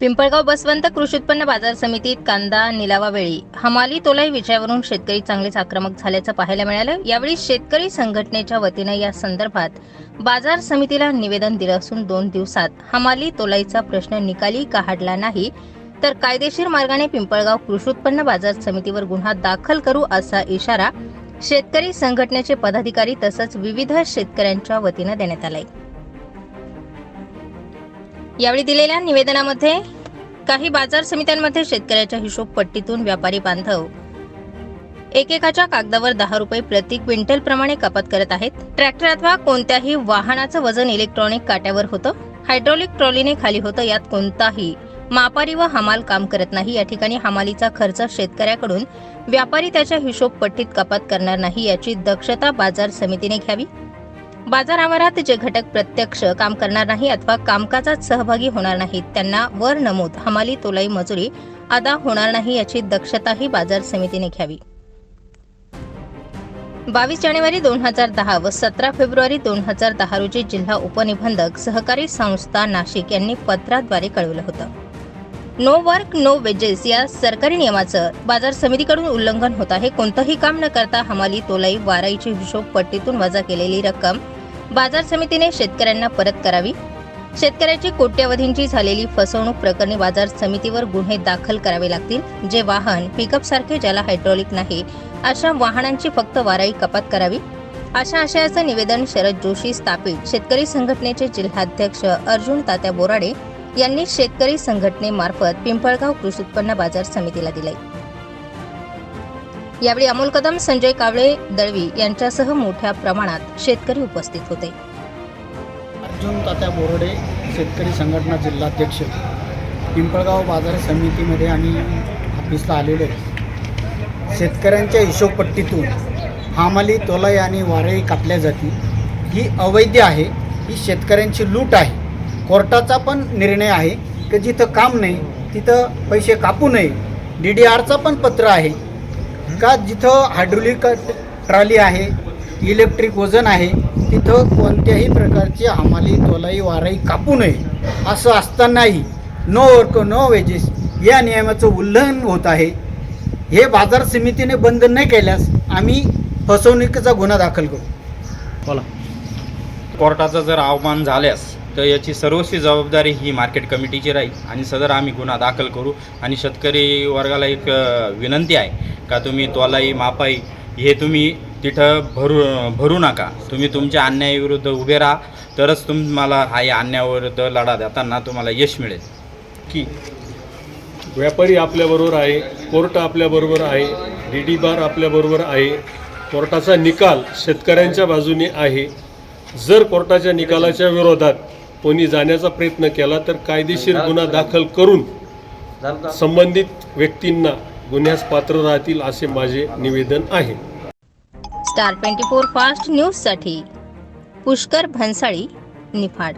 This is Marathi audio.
पिंपळगाव बसवंत कृषी उत्पन्न बाजार समितीत कांदा निलावावेळी हमाली तोलाई विषयावरून शेतकरी चांगलेच आक्रमक झाल्याचं पाहायला मिळालं. यावेळी शेतकरी संघटनेच्या वतीनं या संदर्भात बाजार समितीला निवेदन दिलं असून दोन दिवसात हमाली तोलाईचा प्रश्न निकाली काढला नाही तर कायदेशीर मार्गाने पिंपळगाव कृषी उत्पन्न बाजार समितीवर गुन्हा दाखल करू असा इशारा शेतकरी संघटनेचे पदाधिकारी तसंच विविध शेतकऱ्यांच्या वतीनं देण्यात आलाय. यावेळी दिलेल्या निवेदनामध्ये काही बाजार समित्यांमध्ये शेतकऱ्याच्या हिशोब पट्टीतून व्यापारी बांधव एकेकाच्या कागदावर दहा रुपये प्रति क्विंटल प्रमाणे कपात करत आहेत. ट्रॅक्टर अथवा कोणत्याही वाहनाचं वजन इलेक्ट्रॉनिक काट्यावर होतं. हायड्रॉलिक ट्रॉलीने खाली होतं यात कोणताही मापारी व हमाल काम करत नाही. या ठिकाणी हमालीचा खर्च शेतकऱ्याकडून व्यापारी त्याच्या हिशोब पट्टीत कपात करणार नाही याची दक्षता बाजार समितीने घ्यावी. बाजार आवारात जे घटक प्रत्यक्ष काम करणार नाही अथवा कामकाजात सहभागी होणार नाहीत त्यांना वर नमूद हमाली तोलाई मजुरी अदा होणार नाही याची दक्षताही बाजार समितीने घ्यावी. बावीस जानेवारी दोन हजार दहा व सतरा फेब्रुवारी दोन हजार दहा रोजी जिल्हा उपनिबंधक सहकारी संस्था नाशिक यांनी पत्राद्वारे कळवलं होतं. नो वर्क नो वेजेस या सरकारी नियमाचं बाजार समितीकडून उल्लंघन होत आहे. कोणतंही काम न करता हमाली तोलाई वाराईची हिशोब पट्टीतून वजा केलेली रक्कम बाजार समितीने शेतकऱ्यांना परत करावी. शेतकऱ्याची कोट्यवधींची झालेली फसवणूक प्रकरणी बाजार समितीवर गुन्हे दाखल करावे लागतील. जे वाहन पिकअप सारखे ज्याला हायड्रॉलिक नाही अशा वाहनांची फक्त वाराई कपात करावी. अशा आशयाचं निवेदन शरद जोशी स्थापित शेतकरी संघटनेचे जिल्हाध्यक्ष अर्जुन तात्या बोराडे यांनी शेतकरी संघटनेमार्फत पिंपळगाव कृषी उत्पन्न बाजार समितीला दिले यावेळी अमोल कदम संजय कावळे दळवी यांच्यासह मोठ्या प्रमाणात शेतकरी उपस्थित होते. अर्जुन तात्या बोरडे शेतकरी संघटना जिल्हाध्यक्ष. पिंपळगाव बाजार समितीमध्ये आम्ही ऑफिसला आलेलो शेतकऱ्यांच्या हिशोबपट्टीतून हामाली तोलाई आणि वारई कापल्या जाती. ही अवैध आहे ही शेतकऱ्यांची लूट आहे. कोर्टाचा पण निर्णय आहे की जिथं काम नाही तिथं पैसे कापू नये. डी डी आरचं पण पत्र आहे. का जिथं हायड्रोलिक ट्रॉली आहे इलेक्ट्रिक वजन आहे तिथं कोणत्याही प्रकारची हमाली तोलाई वाराई कापू नये असं असतानाही नो वर्क नो वेजेस या नियमाचं उल्लंघन होत आहे. हे बाजार समितीने बंद नाही केल्यास आम्ही फसवणुकीचा गुन्हा दाखल करू. बोला. कोर्टाचा जर अवमान झाल्यास तर याची सर्वस्वी जबाबदारी ही मार्केट कमिटीची राहील आणि सदर आम्ही गुन्हा दाखल करू. आणि शेतकरी वर्गाला एक विनंती आहे का तुम्ही तोलाई मापाई हे तुम्ही तिथं भरू भरू नका. तुम्ही तुमच्या अन्यायाविरुद्ध उभे राहा. तरच तुम्हाला हा या अन्यायाविरुद्ध लढा देताना तुम्हाला यश मिळेल. की व्यापारी आपल्याबरोबर आहे कोर्ट आपल्याबरोबर आहे डी डी बार आपल्याबरोबर आहे कोर्टाचा निकाल शेतकऱ्यांच्या बाजूने आहे. जर कोर्टाच्या निकालाच्या विरोधात कोणी जाण्याचा प्रयत्न केला तर कायदेशीर गुन्हा दाखल करून संबंधित व्यक्तींना गुन्ह्यास पात्र राहतील असे माझे निवेदन आहे. स्टार ट्वेंटी फोर फास्ट न्यूजसाठी पुष्कर भन्साळी निफाड.